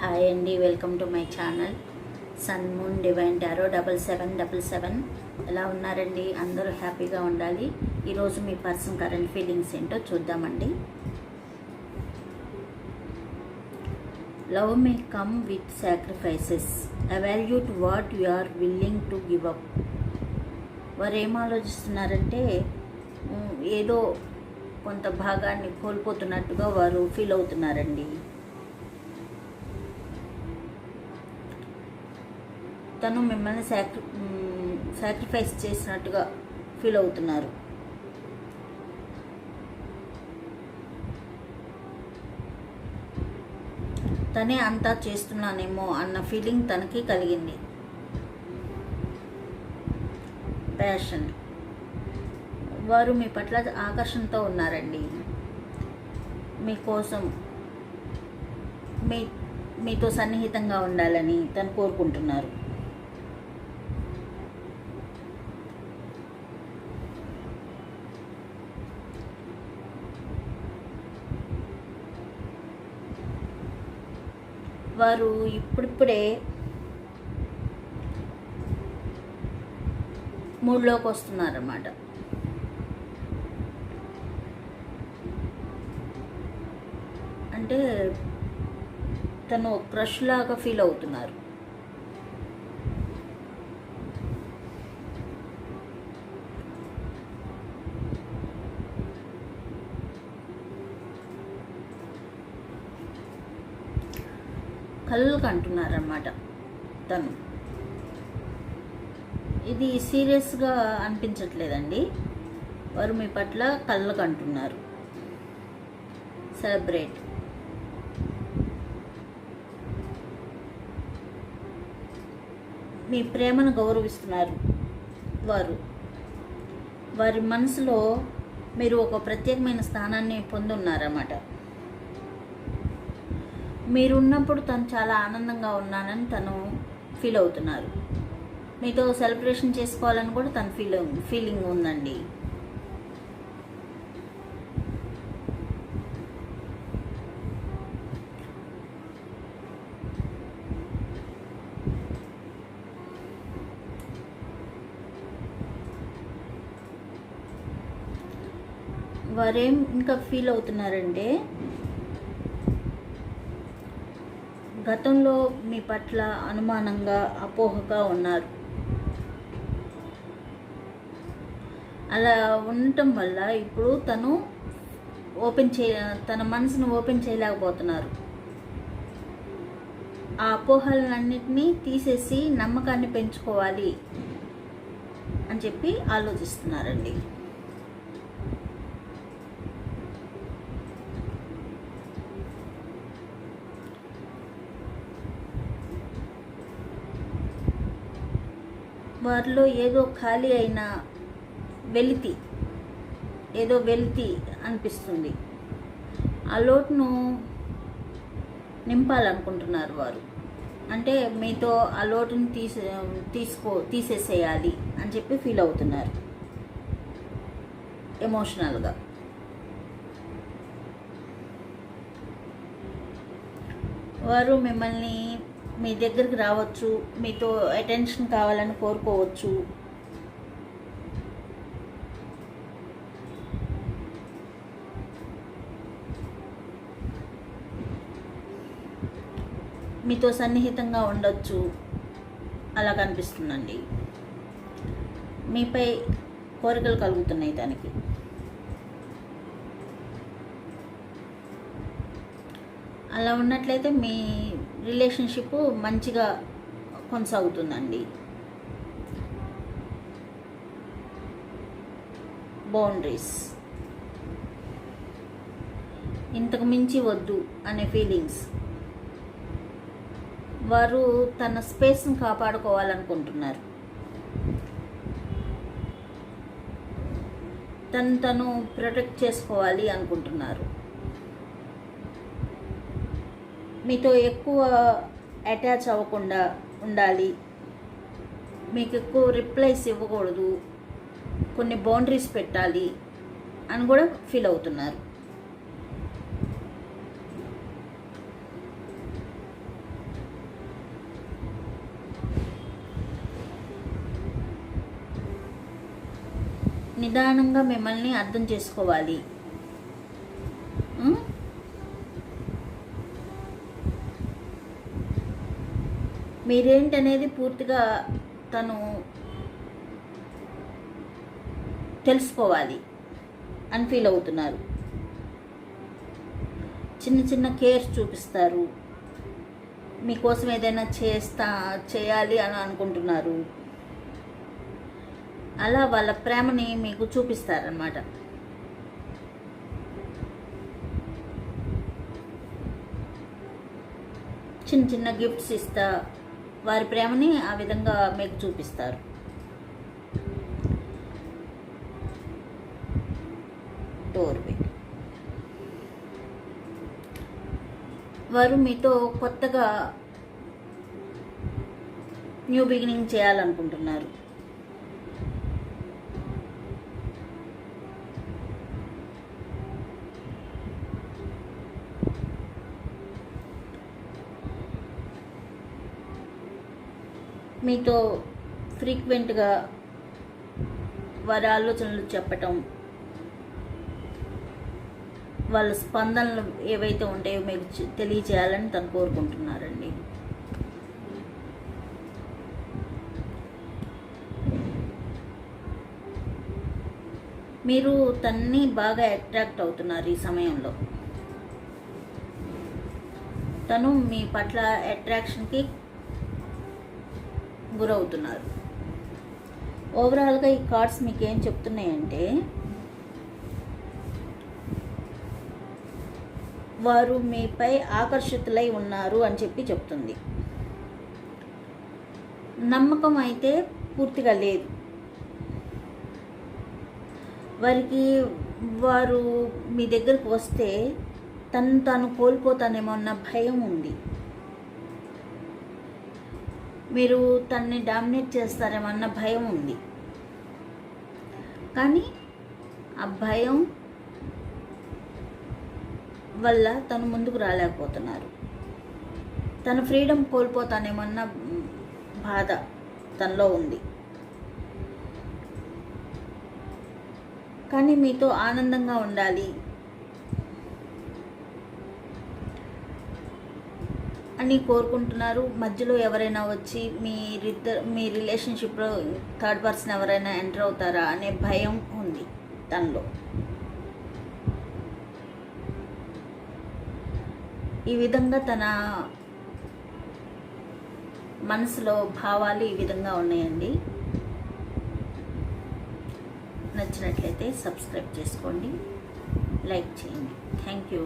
Hi అండి welcome to my channel. Sun moon divine tarot double seven double seven. ఎలా ఉన్నారండి? అందరూ హ్యాపీగా ఉండాలి. ఈరోజు మీ పర్సన్ కరెంట్ ఫీలింగ్స్ ఏంటో చూద్దామండి. Love may come with sacrifices. Absolute what you are willing to give up. వారు ఏం ఆలోచిస్తున్నారంటే ఏదో కొంత భాగాన్ని కోల్పోతున్నట్టుగా వారు ఫీల్ అవుతున్నారండి. తను మిమ్మల్ని సాక్రి సాక్రిఫైస్ చేసినట్టుగా ఫీల్ అవుతున్నారు. తనే అంతా చేస్తున్నానేమో అన్న ఫీలింగ్ తనకి కలిగింది. ప్యాషన్ వారు మీ పట్ల ఆకర్షణతో ఉన్నారండి. మీకోసం మీ మీతో సన్నిహితంగా ఉండాలని తను కోరుకుంటున్నారు. వారు ఇప్పుడిప్పుడే మూడ్లోకి వస్తున్నారన్నమాట. అంటే తను క్రష్ లాగా ఫీల్ అవుతున్నారు. కళ్ళు కంటున్నారన్నమాట తను. ఇది సీరియస్గా అనిపించట్లేదండి. వారు మీ పట్ల కళ్ళు కంటున్నారు సెలబ్రేట్. మీ ప్రేమను గౌరవిస్తున్నారు వారు. వారి మనసులో మీరు ఒక ప్రత్యేకమైన స్థానాన్ని పొందున్నారన్నమాట. మీరు ఉన్నప్పుడు తను చాలా ఆనందంగా ఉన్నానని తను ఫీల్ అవుతున్నారు. మీతో సెలబ్రేషన్ చేసుకోవాలని కూడా తన ఫీల్ ఫీలింగ్ ఉందండి. వారేం ఇంకా ఫీల్ అవుతున్నారంటే గతంలో మీ పట్ల అనుమానంగా అపోహగా ఉన్నారు. అలా ఉండటం వల్ల ఇప్పుడు తను ఓపెన్ చే తన మనసును ఓపెన్ చేయలేకపోతున్నారు. ఆ అపోహలన్నింటినీ తీసేసి నమ్మకాన్ని పెంచుకోవాలి అని చెప్పి ఆలోచిస్తున్నారండి. వారిలో ఏదో ఖాళీ అయిన వెలితి ఏదో వెలితి అనిపిస్తుంది. ఆ లోటును నింపాలనుకుంటున్నారు వారు. అంటే మీతో ఆ లోటుని తీసే తీసుకో తీసేసేయాలి అని చెప్పి ఫీల్ అవుతున్నారు. ఎమోషనల్గా. వారు మిమ్మల్ని మీ దగ్గరికి రావచ్చు మీతో అటెన్షన్ కావాలని కోరుకోవచ్చు. మీతో సన్నిహితంగా ఉండొచ్చు. అలా కనిపిస్తుందండి. మీపై కోరికలు కలుగుతున్నాయి దానికి. అలా ఉన్నట్లయితే మీ రిలేషన్షిప్ మంచిగా కొనసాగుతుందండి. బౌండరీస్. ఇంతకు మించి వద్దు అనే ఫీలింగ్స్. వారు తన స్పేస్ని కాపాడుకోవాలనుకుంటున్నారు. తను తను ప్రొటెక్ట్ చేసుకోవాలి అనుకుంటున్నారు. మీతో ఎక్కువ అటాచ్ అవ్వకుండా ఉండాలి. మీకు ఎక్కువ రిప్లైస్ ఇవ్వకూడదు. కొన్ని బౌండరీస్ పెట్టాలి అని కూడా ఫీల్ అవుతున్నారు. నిదానంగా మిమ్మల్ని అర్థం చేసుకోవాలి. మీరేంటనేది పూర్తిగా తను తెలుసుకోవాలి అని ఫీల్ అవుతున్నారు. చిన్న చిన్న కేర్స్ చూపిస్తారు. మీకోసం ఏదైనా చేస్తా చేయాలి అని అనుకుంటున్నారు. అలా వాళ్ళ ప్రేమని మీకు చూపిస్తారనమాట చిన్న చిన్న గిఫ్ట్స్ ఇస్తా వారి ప్రేమని ఆ విధంగా మీకు చూపిస్తారు. డోర్వే. వారు మీతో కొత్తగా న్యూ బిగినింగ్ చేయాలనుకుంటున్నారు. మీతో ఫ్రీక్వెంట్గా వారి ఆలోచనలు చెప్పటం వాళ్ళ స్పందనలు ఏవైతే ఉంటాయో మీకు తెలియజేయాలని తను కోరుకుంటున్నారండి. మీరు తన్ని బాగా అట్రాక్ట్ అవుతున్నారు ఈ సమయంలో. తను మీ పట్ల అట్రాక్షన్కి గురవుతున్నారు. ఓవరాల్గా ఈ కార్డ్స్ మీకు ఏం చెప్తున్నాయంటే వారు మీపై ఆకర్షితులై ఉన్నారు అని చెప్పి చెప్తుంది. నమ్మకం అయితే పూర్తిగా లేదు. వారికి వారు మీ దగ్గరకు వస్తే తను తాను కోల్పోతానేమో అన్న భయం ఉంది. మీరు తన్ని డామినేట్ చేస్తారేమన్న భయం ఉంది. కానీ ఆ భయం వల్ల తను ముందుకు రాలేకపోతున్నారు. తన ఫ్రీడమ్ కోల్పోతానేమన్న బాధ తనలో ఉంది. కానీ మీతో ఆనందంగా ఉండాలి. అని కోరుకుంటున్నారు. మధ్యలో ఎవరైనా వచ్చి మీరిద్దరు మీ రిలేషన్షిప్లో థర్డ్ పర్సన్ ఎవరైనా ఎంటర్ అవుతారా అనే భయం ఉంది తనలో. ఈ విధంగా తన మనసులో భావాలు ఈ విధంగా ఉన్నాయండి. నచ్చినట్లయితే సబ్స్క్రైబ్ చేసుకోండి. లైక్ చేయండి. Thank you.